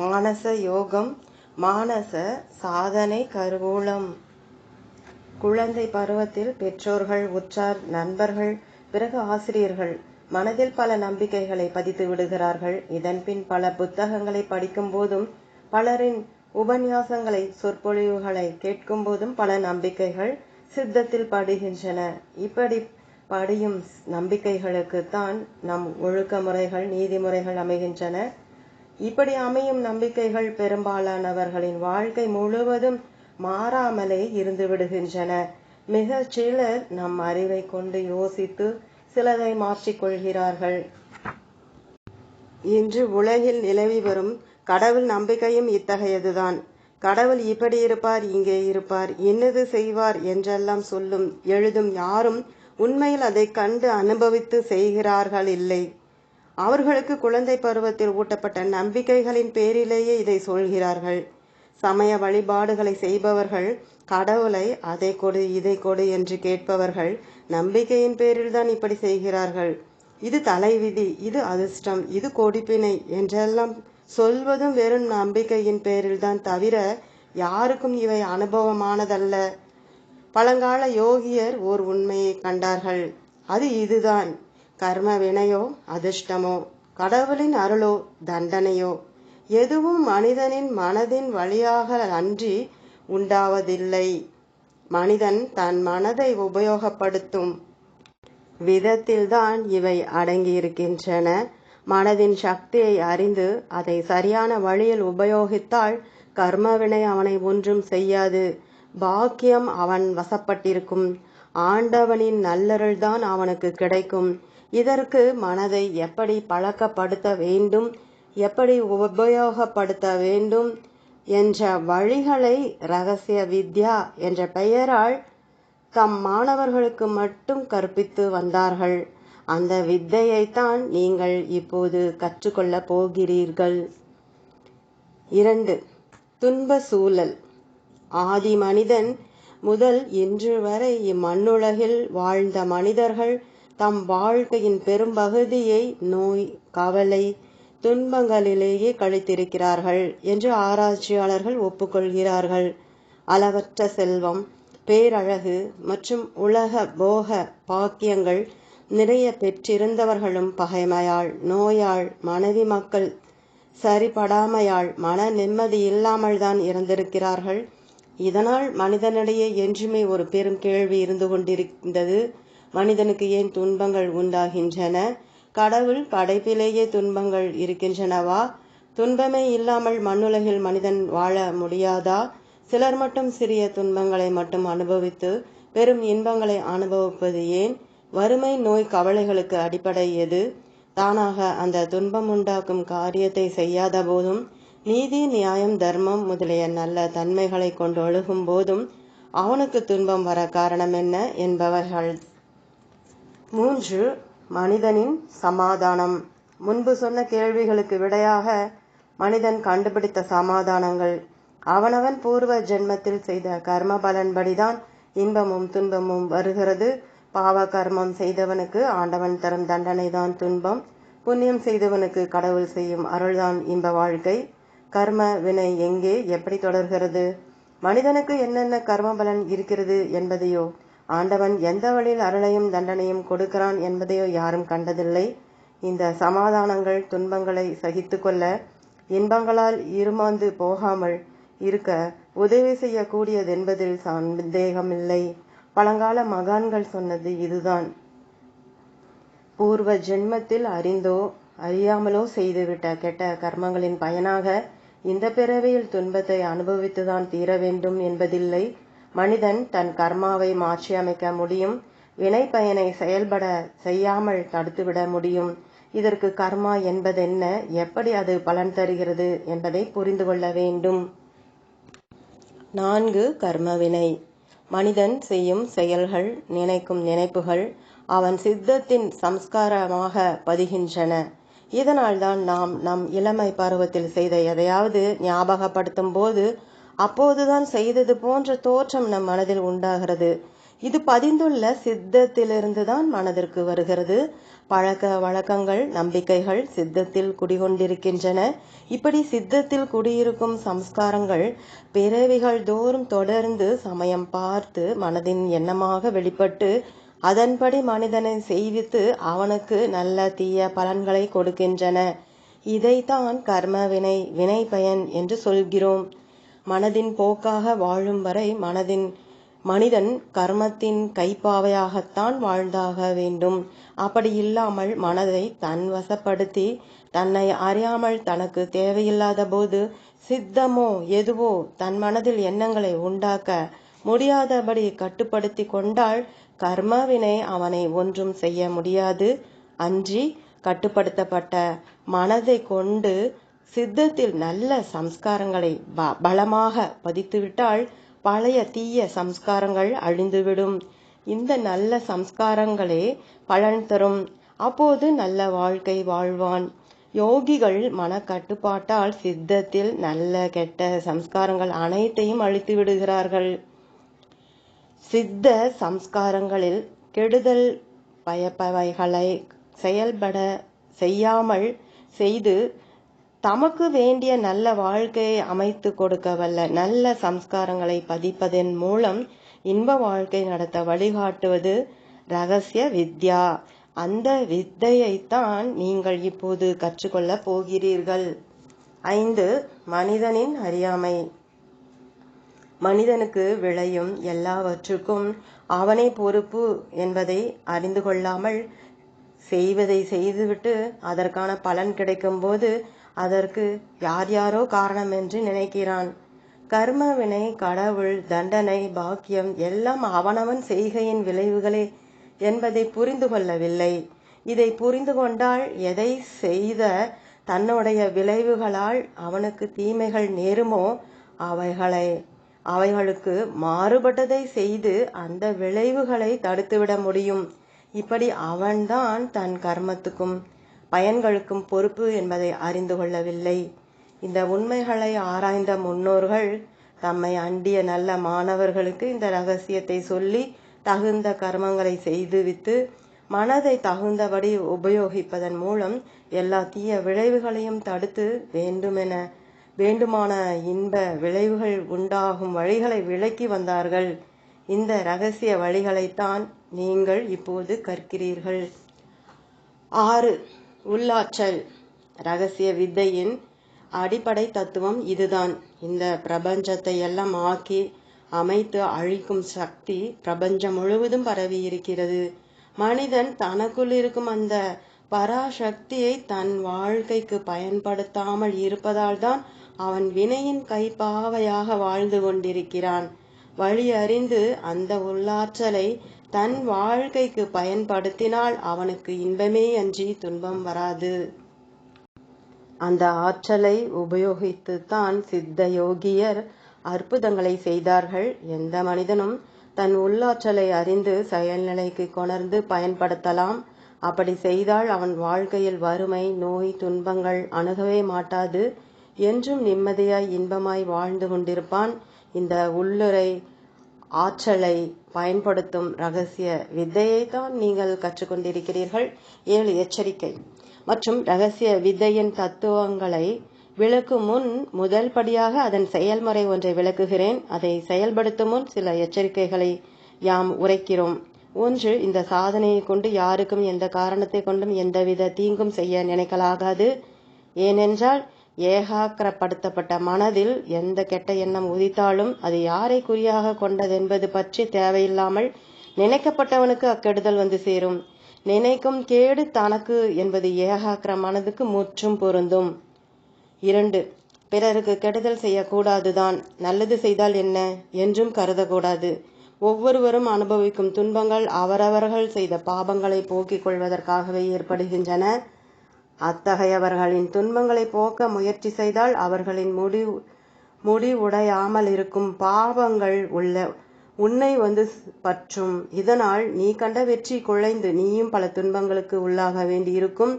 மானச யோகம் மானச சாதனை கருவூலம். குழந்தை பருவத்தில் பெற்றோர்கள் உற்றார் நண்பர்கள் பிறகு ஆசிரியர்கள் மனதில் பல நம்பிக்கைகளை பதித்து விடுகிறார்கள். இதன்பின் பல புத்தகங்களை படிக்கும் போதும் பலரின் உபன்யாசங்களை சொற்பொழிவுகளை கேட்கும் போதும் பல நம்பிக்கைகள் சித்தத்தில் படுகின்றன. இப்படி படியும் நம்பிக்கைகளுக்கு தான் நம் ஒழுக்க முறைகள் நீதிமுறைகள் அமைகின்றன. இப்படி அமையும் நம்பிக்கைகள் பெரும்பாலானவர்களின் வாழ்க்கை முழுவதும் மாறாமலே இருந்து விடுகின்றன. மிக சிலர் நம் அறிவை கொண்டு யோசித்து சிலதை மாற்றிக்கொள்கிறார்கள் இன்று உலகில் நிலவி வரும் கடவுள் நம்பிக்கையும் இத்தகையதுதான். கடவுள் இப்படி இருப்பார் இங்கே இருப்பார் இன்னது செய்வார் என்றெல்லாம் சொல்லும் எழுதும் யாரும் உண்மையில் அதை கண்டு அனுபவித்து செய்கிறார்கள் இல்லை. அவர்களுக்கு குழந்தை பருவத்தில் ஊட்டப்பட்ட நம்பிக்கைகளின் பேரிலேயே இதை சொல்கிறார்கள். சமய வழிபாடுகளை செய்பவர்கள் கடவுளை அதை கொடு இதை கொடு என்று கேட்பவர்கள் நம்பிக்கையின் பேரில் தான் இப்படி செய்கிறார்கள். இது தலைவிதி இது அதிர்ஷ்டம் இது கொடிப்பினை என்றெல்லாம் சொல்வதும் வெறும் நம்பிக்கையின் பேரில் தான் தவிர யாருக்கும் இவை அனுபவமானதல்ல. பழங்கால யோகியர் ஓர் உண்மையை கண்டார்கள். அது இதுதான். கர்ம வினையோ அதிர்ஷ்டமோ கடவுளின் அருளோ தண்டனையோ எதுவும் மனிதனின் மனதின் வழியாக அன்றி உண்டாவதில்லை. மனிதன் தன் மனதை உபயோகப்படுத்தும் விதத்தில்தான் இவை அடங்கியிருக்கின்றன. மனதின் சக்தியை அறிந்து அதை சரியான வழியில் உபயோகித்தால் கர்மவினை அவனை ஒன்றும் செய்யாது. பாக்கியம் அவன் வசப்பட்டிருக்கும். ஆண்டவனின் நல்லருள்தான் அவனுக்கு கிடைக்கும். இதற்கு மனதை எப்படி பழக்கப்படுத்த வேண்டும்? எப்படி உபயோகப்படுத்த வேண்டும்? என்ற வழிகளை ரகசிய வித்யா என்ற பெயரால் தம் மாணவர்களுக்கு மட்டும் கற்பித்து வந்தார்கள். அந்த வித்தையைத்தான் நீங்கள் இப்போது கற்றுக்கொள்ளப் போகிறீர்கள். இரண்டு துன்ப சூழல். ஆதி மனிதன் முதல் இன்று வரை இம்மண்ணுலகில் வாழ்ந்த மனிதர்கள் தம் வாழ்க்கையின் பெரும்பகுதியை நோய் கவலை துன்பங்களிலேயே கழித்திருக்கிறார்கள் என்று ஆராய்ச்சியாளர்கள் ஒப்புக்கொள்கிறார்கள். அளவற்ற செல்வம் பேரழகு மற்றும் உலக போக பாக்கியங்கள் நிறைய பெற்றிருந்தவர்களும் பகைமையால் நோயால் மனைவி மக்கள் சரிபடாமையால் மன நிம்மதி இல்லாமல் தான் இறந்திருக்கிறார்கள் இதனால் மனிதனிடையே என்றுமே ஒரு பெரும் கேள்வி இருந்து கொண்டிருந்தது. மனிதனுக்கு ஏன் துன்பங்கள் உண்டாகின்றன? கடவுள் படைப்பிலேயே துன்பங்கள் இருக்கின்றனவா? துன்பமே இல்லாமல் மண்ணுலகில் மனிதன் வாழ முடியாதா? சிலர் மட்டும் சிறிய துன்பங்களை மட்டும் அனுபவித்து பெரும் இன்பங்களை அனுபவிப்பது ஏன்? வறுமை நோய் கவலைகளுக்கு அடிப்படை எது? தானாக அந்த துன்பம் உண்டாக்கும் காரியத்தை செய்யாத போதும் நீதி நியாயம் தர்மம் முதலிய நல்ல தன்மைகளை கொண்டு ஒழுகும் போதும் அவனுக்கு துன்பம் வர காரணம் என்ன என்பவர்கள். மூன்று மனிதனின் சமாதானம். முன்பு சொன்ன கேள்விகளுக்கு விடையாக மனிதன் கண்டுபிடித்த சமாதானங்கள். அவனவன் பூர்வ ஜென்மத்தில் செய்த கர்ம பலன்படிதான் இன்பமும் துன்பமும் வருகிறது. பாவ கர்மம் செய்தவனுக்கு ஆண்டவன் தரும் தண்டனை தான் துன்பம். புண்ணியம் செய்தவனுக்கு கடவுள் செய்யும் அருள்தான் இன்ப வாழ்க்கை. கர்ம வினை எங்கே எப்படி தொடர்கிறது? மனிதனுக்கு என்னென்ன கர்ம பலன் இருக்கிறது என்பதையோ ஆண்டவன் எந்த வழியில் அருளையும் தண்டனையும் கொடுக்கிறான் என்பதையோ யாரும் கண்டதில்லை. இந்த சமாதானங்கள் துன்பங்களை சகித்து கொள்ள இன்பங்களால் இருமாந்து போகாமல் இருக்க உதவி செய்யக்கூடியது என்பதில் சந்தேகமில்லை. பழங்கால மகான்கள் சொன்னது இதுதான். பூர்வ ஜென்மத்தில் அறிந்தோ அறியாமலோ செய்துவிட்ட கெட்ட கர்மங்களின் பயனாக இந்த பிறவியில் துன்பத்தை அனுபவித்துதான் தீர வேண்டும் என்பதில்லை. மனிதன் தன் கர்மாவை மாற்றி அமைக்க முடியும். வினை பயனை செயல்பட செய்யாமல் தடுத்துவிட முடியும். இதற்கு கர்மா என்பதென்ன? எப்படி அது பலன் தருகிறது என்பதை புரிந்து கொள்ள வேண்டும். நான்கு கர்மவினை. மனிதன் செய்யும் செயல்கள் நினைக்கும் நினைப்புகள் அவன் சித்தத்தின் சம்ஸ்காரமாக பதிகின்றன. இதனால்தான் நாம் நம் இளமை பருவத்தில் செய்த எதையாவது ஞாபகப்படுத்தும் போது அப்போதுதான் செய்தது போன்ற தோற்றம் நம் மனதில் உண்டாகிறது. இது பதிந்துள்ள சித்தத்திலிருந்து தான் மனதிற்கு வருகிறது. பழக்க வழக்கங்கள் நம்பிக்கைகள் சித்தத்தில் குடிகொண்டிருக்கின்றன. இப்படி சித்தத்தில் குடியிருக்கும் சம்ஸ்காரங்கள் பிறவிகள் தோறும் தொடர்ந்து சமயம் பார்த்து மனதின் எண்ணமாக வெளிப்பட்டு அதன்படி மனிதனை செய்வித்து அவனுக்கு நல்ல தீய பலன்களை கொடுக்கின்றன. இதைத்தான் கர்ம வினை வினை பயன் என்று சொல்கிறோம். மனதின் போக்காக வாழும் வரை மனதின் மனிதன் கர்மத்தின் கைப்பாவையாகத்தான் வாழ்ந்தாக வேண்டும். அப்படி இல்லாமல் மனதை தன் வசப்படுத்தி தன்னை அறியாமல் தனக்கு தேவையில்லாத போது சித்தமோ எதுவோ தன் மனதில் எண்ணங்களை உண்டாக்க முடியாதபடி கட்டுப்படுத்தி கொண்டால் கர்மவினை அவனை ஒன்றும் செய்ய முடியாது. அன்றி கட்டுப்படுத்தப்பட்ட மனதை கொண்டு சித்தத்தில் நல்ல சம்ஸ்காரங்களை ப பலமாக பதித்துவிட்டால் பழைய தீய சம்ஸ்காரங்கள் அழிந்துவிடும். இந்த நல்ல சம்ஸ்காரங்களே பலன் தரும். அப்போது நல்ல வாழ்க்கை வாழ்வான். யோகிகள் மனக்கட்டுப்பாட்டால் சித்தத்தில் நல்ல கெட்ட சம்ஸ்காரங்கள் அனைத்தையும் அழித்து விடுகிறார்கள் சித்த சம்ஸ்காரங்களில் கெடுதல் பயப்பவைகளை செயல்பட செய்யாமல் செய்து தமக்கு வேண்டிய நல்ல வாழ்க்கையை அமைத்து கொடுக்க வல்ல நல்ல சம்ஸ்காரங்களை பதிப்பதன் மூலம் இன்ப வாழ்க்கை நடத்த வழிகாட்டுவது ரகசிய வித்யா. அந்த வித்தையைத்தான் நீங்கள் இப்போது கற்றுக்கொள்ளப் போகிறீர்கள். ஐந்து மனிதனின் அறியாமை. மனிதனுக்கு விளையும் எல்லாவற்றுக்கும் அவனே பொறுப்பு என்பதை அறிந்து கொள்ளாமல் செய்வதை செய்துவிட்டு அதற்கான பலன் கிடைக்கும்போது அதற்கு யார் யாரோ காரணம் என்று நினைக்கிறான். கர்ம வினை கடவுள் தண்டனை பாக்கியம் எல்லாம் அவனவன் செய்கையின் விளைவுகளே என்பதை புரிந்து கொள்ளவில்லை. இதை புரிந்து கொண்டால் எதை செய்த தன்னுடைய விளைவுகளால் அவனுக்கு தீமைகள் நேருமோ? அவைகளை. அவைகளுக்கு மாறுபட்டதை செய்து அந்த விளைவுகளை தடுத்துவிட முடியும். இப்படி அவன்தான் தன் கர்மத்துக்கும் பயன்களுக்கும் பொறுப்பு என்பதை அறிந்து கொள்ளவில்லை. இந்த உண்மைகளை ஆராய்ந்த முன்னோர்கள் தம்மை அண்டிய நல்ல மாணவர்களுக்கு இந்த ரகசியத்தை சொல்லி தகுந்த கர்மங்களை செய்துவித்து மனதை தகுந்தபடி உபயோகிப்பதன் மூலம் எல்லா தீய விளைவுகளையும் தடுத்து வேண்டுமென வேண்டுமான இன்ப விளைவுகள் உண்டாகும் வழிகளை விளக்கி வந்தார்கள். இந்த ரகசிய வழிகளைத்தான் நீங்கள் இப்போது கற்கிறீர்கள். ஆறு உள்ளாற்றல். ரகசிய வித்தையின் அடிப்படை தத்துவம் இதுதான். இந்த பிரபஞ்சத்தை எல்லாம் ஆக்கி அமைத்து அழிக்கும் சக்தி பிரபஞ்சம் முழுவதும் பரவி இருக்கிறது. மனிதன் தனக்குள் இருக்கும் அந்த பராசக்தியை தன் வாழ்க்கைக்கு பயன்படுத்தாமல் இருப்பதால் தான் அவன் வினையின் கைப்பாவையாக வாழ்ந்து கொண்டிருக்கிறான். வழி அறிந்து அந்த உள்ளாற்றலை தன் வாழ்க்கைக்கு பயன்படுத்தினால் அவனுக்கு இன்பமே அன்றி துன்பம் வராது. அந்த ஆற்றலை உபயோகித்துத்தான் சித்த யோகியர் அற்புதங்களை செய்தார்கள். எந்த மனிதனும் தன் உள்ளாற்றலை அறிந்து செயல்நிலைக்கு கொணர்ந்து பயன்படுத்தலாம். அப்படி செய்தால் அவன் வாழ்க்கையில் வறுமை நோய் துன்பங்கள் அணுகவே மாட்டாது. என்றும் நிம்மதியாய் இன்பமாய் வாழ்ந்து கொண்டிருப்பான். இந்த உள்ளுரை ஆற்றலை பயன்படுத்தும் ரகசிய வித்தையை தான் நீங்கள் கற்றுக்கொண்டிருக்கிறீர்கள். ஏழு எச்சரிக்கை. மற்றும் ரகசிய வித்தையின் தத்துவங்களை விளக்கும் முன் முதல் படியாக அதன் செயல்முறை ஒன்றை விளக்குகிறேன். அதை செயல்படுத்தும் முன் சில எச்சரிக்கைகளை யாம் உரைக்கிறோம். ஒன்று இந்த சாதனையை கொண்டு யாருக்கும் எந்த காரணத்தை கொண்டும் எந்தவித தீங்கும் செய்ய நினைக்கலாகாது. ஏனென்றால் ஏகாக்கிரப்படுத்தப்பட்ட மனதில் எந்த கெட்ட எண்ணம் உதித்தாலும் அது யாரை குறியாக கொண்டதென்பது பற்றி தேவையில்லாமல் நினைக்கப்பட்டவனுக்கு அக்கெடுதல் வந்து சேரும். நினைக்கும் கேடு தனக்கு என்பது ஏகாக்கிர மனதுக்கு முற்றும் பொருந்தும். இரண்டு பிறருக்கு கெடுதல் செய்யக்கூடாதுதான். நல்லது செய்தால் என்ன? என்றும் கருதக்கூடாது. ஒவ்வொருவரும் அனுபவிக்கும் துன்பங்கள் அவரவர்கள் செய்த பாபங்களை போக்கிக் கொள்வதற்காகவே ஏற்படுகின்றன. அத்தகையவர்களின் துன்பங்களை போக்க முயற்சி செய்தால் அவர்களின் முடி முடிவுடையாமல் இருக்கும் பாவங்கள் உள்ள உன்னை வந்து பற்றும். இதனால் நீ கண்ட வெற்றி குழைந்து நீயும் பல துன்பங்களுக்கு உள்ளாக வேண்டியிருக்கும்.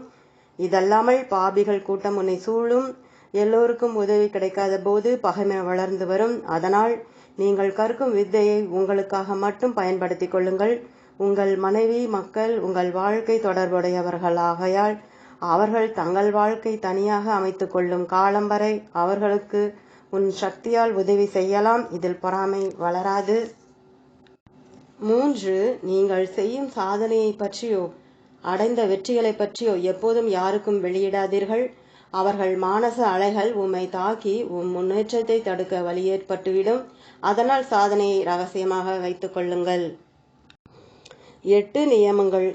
இதல்லாமல் பாபிகள் கூட்டம் உன்னை சூழும். எல்லோருக்கும் உதவி கிடைக்காத போது பகைமை வளர்ந்து வரும். அதனால் நீங்கள் கற்கும் வித்தையை உங்களுக்காக மட்டும் பயன்படுத்திக் கொள்ளுங்கள். உங்கள் மனைவி மக்கள் உங்கள் வாழ்க்கை தொடர்புடையவர்களாகையால் அவர்கள் தங்கள் வாழ்க்கை தனியாக அமைத்துக் கொள்ளும் காலம் வரை அவர்களுக்கு உன் சக்தியால் உதவி செய்யலாம். இதில் பொறாமை வளராது. மூன்று நீங்கள் செய்யும் சாதனையை பற்றியோ அடைந்த வெற்றிகளை பற்றியோ எப்போதும் யாருக்கும் வெளியிடாதீர்கள். அவர்கள் மானச அலைகள் உம்மை தாக்கி உம் முன்னேற்றத்தை தடுக்க வழி ஏற்பட்டுவிடும். அதனால் சாதனையை ரகசியமாக வைத்துக் கொள்ளுங்கள். எட்டு நியமங்கள்.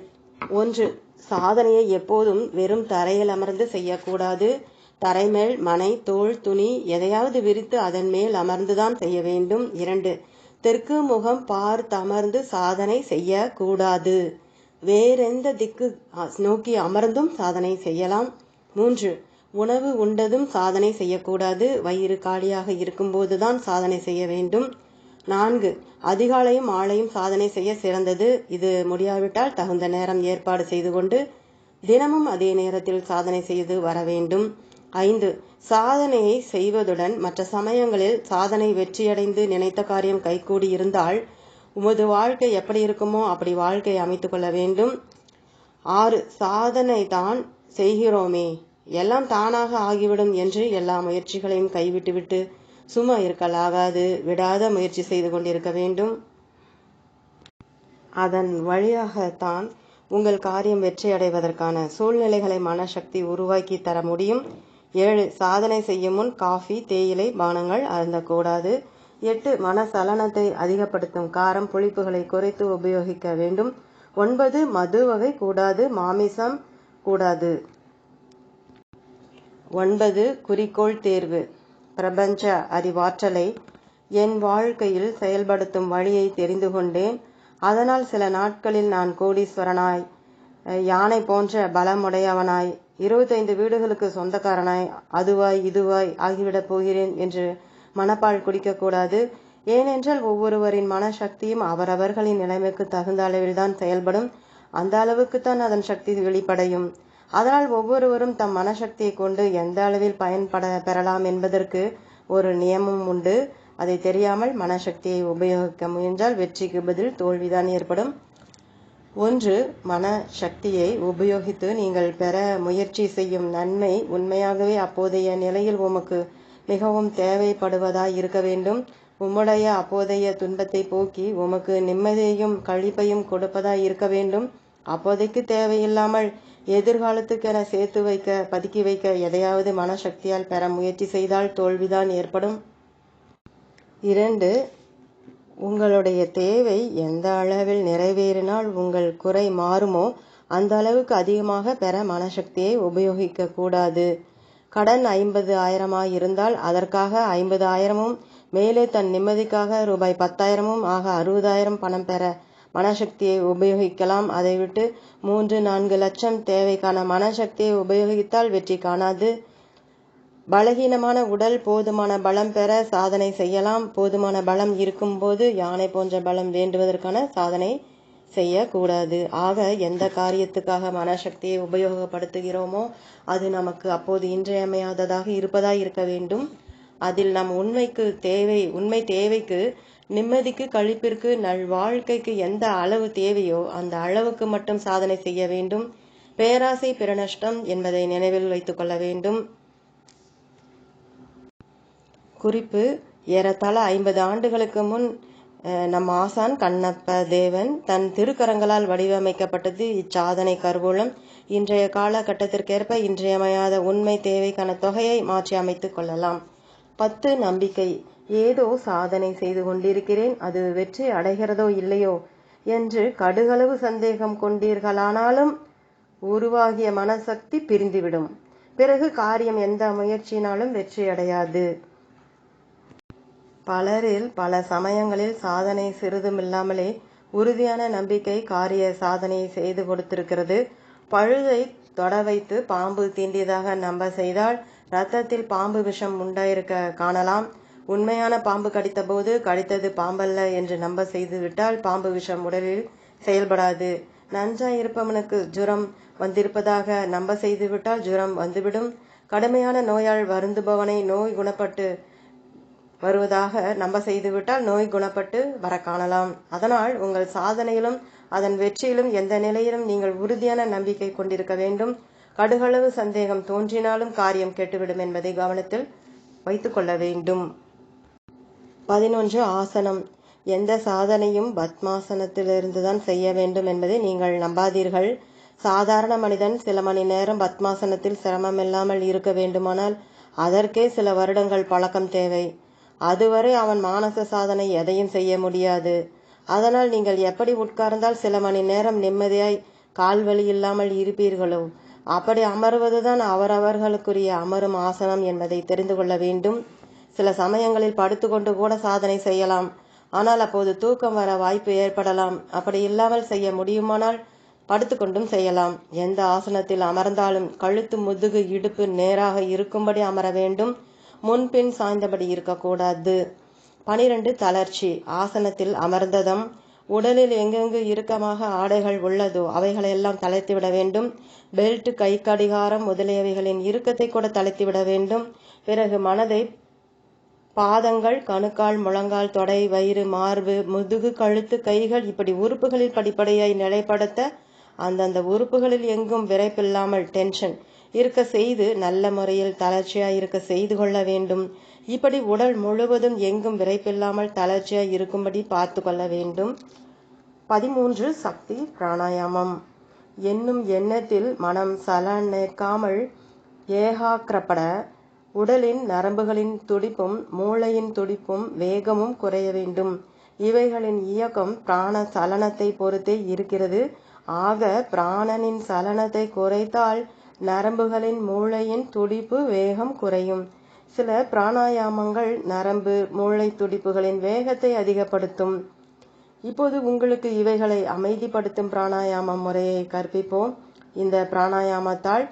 ஒன்று சாதனையை எப்போதும் வெறும் தரையில் அமர்ந்து செய்யக்கூடாது. தரைமேல் மனை தோல் துணி எதையாவது விரித்து அதன் மேல் அமர்ந்துதான் செய்ய வேண்டும். இரண்டு தெற்கு முகம் பார்த்தமர்ந்து சாதனை செய்யக்கூடாது. வேறெந்த திக்கு நோக்கி அமர்ந்தும் சாதனை செய்யலாம். மூன்று உணவு உண்டதும் சாதனை செய்யக்கூடாது. வயிறு காலியாக இருக்கும்போதுதான் சாதனை செய்ய வேண்டும். நான்கு. அதிகாலையும் மாலையும் சாதனை செய்ய சிறந்தது. இது முடியாவிட்டால் தகுந்த நேரம் ஏற்பாடு செய்து கொண்டு தினமும் அதே நேரத்தில் சாதனை செய்து வர வேண்டும். ஐந்து. சாதனையை செய்வதுடன் மற்ற சமயங்களில் சாதனை வெற்றியடைந்து நினைத்த காரியம் கைகூடி இருந்தால் உமது வாழ்க்கை எப்படி இருக்குமோ அப்படி வாழ்க்கை அமைத்துக் கொள்ள வேண்டும். ஆறு. சாதனை தான் செய்கிறோமே. எல்லாம் தானாக ஆகிவிடும் என்று எல்லா முயற்சிகளையும் கைவிட்டுவிட்டு சும்மா இருக்கலாகாது விடாத முயற்சி செய்து கொண்டிருக்க வேண்டும். அதன் வழியாகத்தான் உங்கள் காரியம் வெற்றியடைவதற்கான சூழ்நிலைகளை மனசக்தி உருவாக்கி தர முடியும். ஏழு சாதனை செய்யும் முன் காஃபி தேயிலை பானங்கள் அருந்தக்கூடாது. எட்டு மனசலனத்தை அதிகப்படுத்தும் காரம் புளிப்புகளை குறைத்து உபயோகிக்க வேண்டும். ஒன்பது மது வகை கூடாது மாமிசம் கூடாது. ஒன்பது குறிக்கோள் தேர்வு. பிரபஞ்ச அறிவாற்றலை என் வாழ்க்கையில் செயல்படுத்தும் வழியை தெரிந்து கொண்டேன். அதனால் சில நாட்களில் நான் கோடீஸ்வரனாய் யானை போன்ற பலமுடையவனாய் இருபத்தைந்து வீடுகளுக்கு சொந்தக்காரனாய் அதுவாய் இதுவாய் ஆகிவிடப் போகிறேன் என்று மனப்பால் குடிக்கக்கூடாது. ஏனென்றால் ஒவ்வொருவரின் மனசக்தியும் அவரவர்களின் நிலைமைக்கு தகுந்த அளவில்தான் செயல்படும். அந்த அளவுக்குத்தான் அதன் சக்தி வெளிப்படையும். அதனால் ஒவ்வொருவரும் தம் மனசக்தியை கொண்டு எந்த அளவில் பயன்பட பெறலாம் என்பதற்கு ஒரு நியமம் உண்டு. அதை தெரியாமல் மனசக்தியை உபயோகிக்க முயன்றால் வெற்றிக்கு பதில் தோல்விதான் ஏற்படும். ஒன்று மன சக்தியை உபயோகித்து நீங்கள் பெற முயற்சி செய்யும் நன்மை உண்மையாகவே அப்போதைய நிலையில் உமக்கு மிகவும் தேவைப்படுவதாய் இருக்க வேண்டும். உம்முடைய அப்போதைய துன்பத்தை போக்கி உமக்கு நிம்மதியையும் கழிப்பையும் கொடுப்பதாய் இருக்க வேண்டும். அப்போதைக்கு தேவையில்லாமல் எதிர்காலத்துக்கென சேர்த்து வைக்க பதுக்கி வைக்க எதையாவது மனசக்தியால் பெற முயற்சி செய்தால் தோல்விதான் ஏற்படும். இரண்டு உங்களுடைய தேவை எந்த அளவில் நிறைவேறினால் உங்கள் குறை மாறுமோ அந்த அளவுக்கு அதிகமாக பெற மனசக்தியை உபயோகிக்க கூடாது. கடன் ஐம்பது ஆயிரமாய் இருந்தால் அதற்காக ஐம்பது ஆயிரமும் மேலே தன் நிம்மதிக்காக ரூபாய் பத்தாயிரமும் ஆக அறுபதாயிரம் பணம் பெற மனசக்தியை உபயோகிக்கலாம். அதை விட்டு மூன்று நான்கு லட்சம் தேவைக்கான மனசக்தியை உபயோகித்தால் வெற்றி காணாது. பலகீனமான உடல் போதுமான பலம் பெற சாதனை செய்யலாம். போதுமான பலம் இருக்கும்போது யானை போன்ற பலம் வேண்டுவதற்கான சாதனை செய்யக்கூடாது. ஆக எந்த காரியத்துக்காக மனசக்தியை உபயோகப்படுத்துகிறோமோ அது நமக்கு அப்போது இன்றியமையாததாக இருப்பதாய் இருக்க வேண்டும். அதில் நம் உண்மைக்கு தேவை உண்மை தேவைக்கு நிம்மதிக்கு கழிப்பிற்கு நல் வாழ்க்கைக்கு எந்த அளவு தேவையோ அந்த அளவுக்கு மட்டும் சாதனை செய்ய வேண்டும். பேராசை பிறநஷ்டம் என்பதை நினைவில் வைத்துக் கொள்ள வேண்டும். குறிப்பு ஏறத்தாழ ஐம்பது ஆண்டுகளுக்கு முன் நம் ஆசான் கண்ணப்ப தேவன் தன் திருக்கரங்களால் வடிவமைக்கப்பட்டது இச்சாதனை கருவூலம். இன்றைய காலகட்டத்திற்கேற்ப இன்றியமையாத உண்மை தேவைக்கான தொகையை மாற்றி அமைத்துக் கொள்ளலாம். பத்து நம்பிக்கை ஏதோ சாதனை செய்து கொண்டிருக்கிறேன் அது வெற்றி அடைகிறதோ இல்லையோ என்று கடுகளவு சந்தேகம் கொண்டீர்களானாலும் உருவாகிய மனசக்தி பிரிந்துவிடும். பிறகு காரியம் எந்த முயற்சியினாலும் வெற்றியடையாது பலரில் பல சமயங்களில் சாதனை சிறிதுமில்லாமலே உறுதியான நம்பிக்கை காரிய சாதனையை செய்து கொடுத்திருக்கிறது. பழுதை தொட வைத்து பாம்பு தீண்டியதாக நம்ப செய்தால் ரத்தத்தில் பாம்பு விஷம் உண்டாயிருக்க காணலாம். உண்மையான பாம்பு கடித்தபோது கடித்தது பாம்பல்ல என்று நம்ப செய்து விட்டால் பாம்பு விஷம் உடலில் செயல்படாது. நஞ்சா இருப்பவனுக்கு ஜுரம் வந்திருப்பதாக நம்ப செய்துவிட்டால் ஜுரம் வந்துவிடும். கடுமையான நோயால் வருந்துபவனை நோய் குணப்பட்டு வருவதாக நம்ப செய்துவிட்டால் நோய் குணப்பட்டு வர காணலாம் அதனால் உங்கள் சாதனையிலும் அதன் வெற்றியிலும் எந்த நிலையிலும் நீங்கள் உறுதியான நம்பிக்கை கொண்டிருக்க வேண்டும். கடுகளவு சந்தேகம் தோன்றினாலும் காரியம் கெட்டுவிடும் என்பதை கவனத்தில் வைத்துக்கொள்ள வேண்டும். பதினொன்று ஆசனம். எந்த சாதனையும் பத்மாசனத்திலிருந்து தான் செய்ய வேண்டும் என்பதை நீங்கள் நம்பாதீர்கள். சாதாரண மனிதன் சில மணி நேரம் பத்மாசனத்தில் சிரமமில்லாமல் இருக்க வேண்டுமானால் அதற்கே சில வருடங்கள் பழக்கம் தேவை. அதுவரை அவன் மானச சாதனை எதையும் செய்ய முடியாது. அதனால் நீங்கள் எப்படி உட்கார்ந்தால் சில மணி நேரம் நிம்மதியாய் கால்வலி இல்லாமல் இருப்பீர்களோ அப்படி அமர்வதுதான் அவரவர்களுக்குரிய அமரும் ஆசனம் என்பதை தெரிந்து கொள்ள வேண்டும். சில சமயங்களில் படுத்துக்கொண்டு கூட சாதனை செய்யலாம். ஆனால் அப்போது தூக்கம் வர வாய்ப்பு ஏற்படலாம். அப்படி இல்லாமல் செய்ய முடியுமானால் படுத்துக்கொண்டும் செய்யலாம். எந்த ஆசனத்தில் அமர்ந்தாலும் கழுத்து முதுகு இடுப்பு நேராக இருக்கும்படி அமர வேண்டும். முன்பின் சாய்ந்தபடி இருக்கக்கூடாது. பனிரெண்டு தளர்ச்சி. ஆசனத்தில் அமர்ந்ததும் உடலில் எங்கெங்கு இறுக்கமாக ஆடைகள் உள்ளதோ அவைகளையெல்லாம் தளர்த்திவிட வேண்டும். பெல்ட் கை கடிகாரம் முதலியவைகளின் இறுக்கத்தை கூட தளர்த்திவிட வேண்டும். பிறகு மனதை பாதங்கள் கணுக்கால் முழங்கால் தொடை வயிறு மார்பு முதுகு கழுத்து கைகள் இப்படி உறுப்புகளில் படிப்படியாய் நிலைப்படுத்த அந்தந்த உறுப்புகளில் எங்கும் விரைப்பில்லாமல் டென்ஷன் இருக்க செய்து நல்ல முறையில் தளர்ச்சியாய் இருக்க செய்து கொள்ள வேண்டும். இப்படி உடல் முழுவதும் எங்கும் விரைப்பில்லாமல் தளர்ச்சியாய் இருக்கும்படி பார்த்து கொள்ள வேண்டும். பதிமூன்று சக்தி பிராணாயாமம். என்னும் எண்ணத்தில் மனம் சலனிக்காமல் ஏகாக்கிரப்பட உடலின் நரம்புகளின் துடிப்பும் மூளையின் துடிப்பும் வேகமும் குறைய வேண்டும். இவைகளின் இயக்கம் பிராண சலனத்தை பொறுத்தே இருக்கிறது. ஆக பிராணனின் சலனத்தை குறைத்தால் நரம்புகளின் மூளையின் துடிப்பு வேகம் குறையும். சில பிராணாயாமங்கள் நரம்பு மூளை துடிப்புகளின் வேகத்தை அதிகப்படுத்தும். இப்போது உங்களுக்கு இவைகளை அமைதிப்படுத்தும் பிராணாயாம முறையை கற்பிப்போம். இந்த பிராணாயாமத்தால்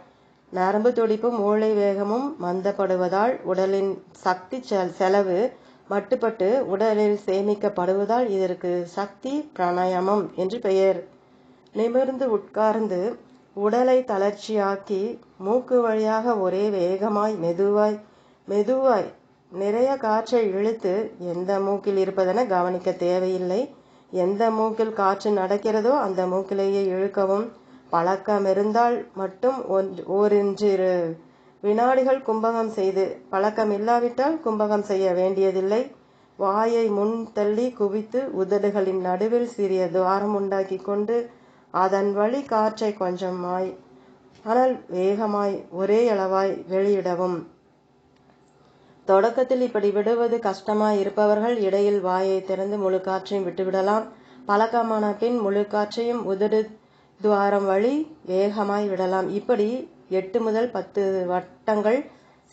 நரம்பு துடிப்பும் மூளை வேகமும் மந்தப்படுவதால் உடலின் சக்தி செலவு மட்டுப்பட்டு உடலில் சேமிக்கப்படுவதால் இதற்கு சக்தி பிராணாயாமம் என்று பெயர். நிமிர்ந்து உட்கார்ந்து உடலை தளர்ச்சியாக்கி மூக்கு வழியாக ஒரே வேகமாய் மெதுவாய் மெதுவாய் நிறைய காற்றை இழுத்து எந்த மூக்கில் இருப்பதென கவனிக்க தேவையில்லை. எந்த மூக்கில் காற்று நடக்கிறதோ அந்த மூக்கிலேயே இழுக்கவும் பழக்கம் இருந்தால் மட்டும் ஓரின்றிரு வினாடிகள் கும்பகம் செய்து பழக்கம் இல்லாவிட்டால் கும்பகம் செய்ய வேண்டியதில்லை. வாயை முன் தள்ளி குவித்து உதடுகளின் நடுவில் சிறிய துவாரம் உண்டாக்கி கொண்டு அதன் வழி காற்றை கொஞ்சமாய் ஆனால் வேகமாய் ஒரே அளவாய் வெளியிடவும். தொடக்கத்தில் இப்படி விடுவது கஷ்டமாய் இருப்பவர்கள் இடையில் வாயை திறந்து முழு காற்றையும் விட்டுவிடலாம். பழக்கமான பின் முழு காற்றையும் உதடு துவாரம் வழி வேகமாய் விடலாம். இப்படி எட்டு முதல் பத்து வட்டங்கள்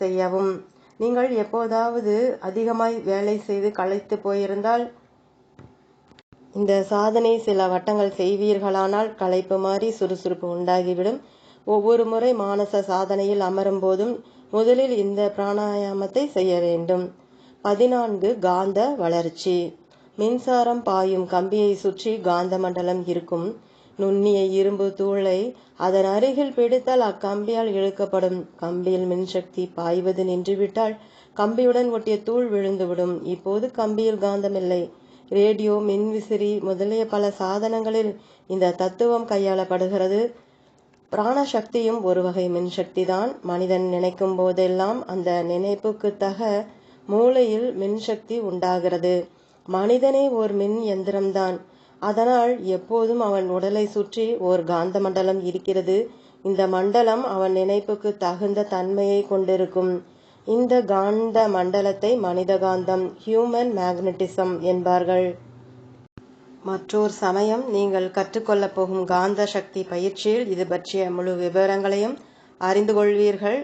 செய்யவும். நீங்கள் எப்போதாவது அதிகமாய் வேலை செய்து களைத்து போயிருந்தால் இந்த சாதனை சில வட்டங்கள் செய்வீர்களானால் களைப்பு மாறி சுறுசுறுப்பு உண்டாகிவிடும். ஒவ்வொரு முறை மானச சாதனையில் அமரும் போதும் முதலில் இந்த பிராணாயாமத்தை செய்ய வேண்டும். பதினான்கு காந்த வளர்ச்சி. மின்சாரம் பாயும் கம்பியை சுற்றி காந்த மண்டலம் இருக்கும். நுண்ணிய இரும்பு தூளை அதன் அருகில் பிடித்தால் அக்கம்பியால் இழுக்கப்படும். கம்பியில் மின்சக்தி பாய்வது நின்றுவிட்டால் கம்பியுடன் ஒட்டிய தூள் விழுந்துவிடும். இப்போது கம்பியில் காந்தமில்லை ரேடியோ மின்விசிறி முதலிய பல சாதனங்களில் இந்த தத்துவம் கையாளப்படுகிறது. பிராணசக்தியும் ஒரு வகை மின்சக்தி தான் மனிதன் நினைக்கும் போதெல்லாம் அந்த நினைப்புக்கு தக மூளையில் மின்சக்தி உண்டாகிறது. மனிதனே ஓர் மின் எந்திரம்தான். அதனால் எப்போதும் அவன் உடலை சுற்றி ஓர் காந்த மண்டலம் இருக்கிறது. இந்த மண்டலம் அவன் நினைப்புக்கு தகுந்த தன்மையை கொண்டிருக்கும். இந்த காந்த மண்டலத்தை மனித காந்தம் ஹியூமன் மேக்னட்டிசம் என்பார்கள். மற்றொரு சமயம் நீங்கள் கற்றுக்கொள்ளப் போகும் காந்த சக்தி பயிற்சியில் இது பற்றிய முழு விவரங்களையும் அறிந்து கொள்வீர்கள்.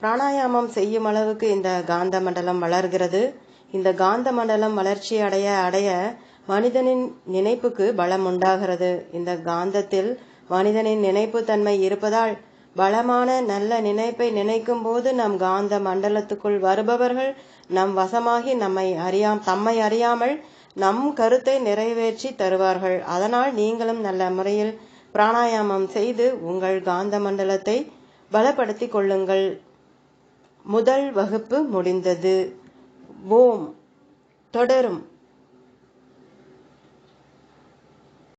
பிராணாயாமம் செய்யும் அளவுக்கு இந்த காந்த மண்டலம் வளர்கிறது. இந்த காந்த மண்டலம் வளர்ச்சி அடைய அடைய மனிதனின் நினைப்புக்கு பலம் உண்டாகிறது இந்த காந்தத்தில் மனிதனின் நினைப்பு தன்மை இருப்பதால் பலமான நல்ல நினைப்பை நினைக்கும் போது நம் காந்த மண்டலத்துக்குள் வருபவர்கள் நம் வசமாகி நம்மை அறியாம் தம்மை அறியாமல் நம் கருத்தை நிறைவேற்றி தருவார்கள். அதனால் நீங்களும் நல்ல முறையில் பிராணாயாமம் செய்து உங்கள் காந்த மண்டலத்தை பலப்படுத்திக் கொள்ளுங்கள். முதல் வகுப்பு முடிந்தது. ஓம். தொடரும்.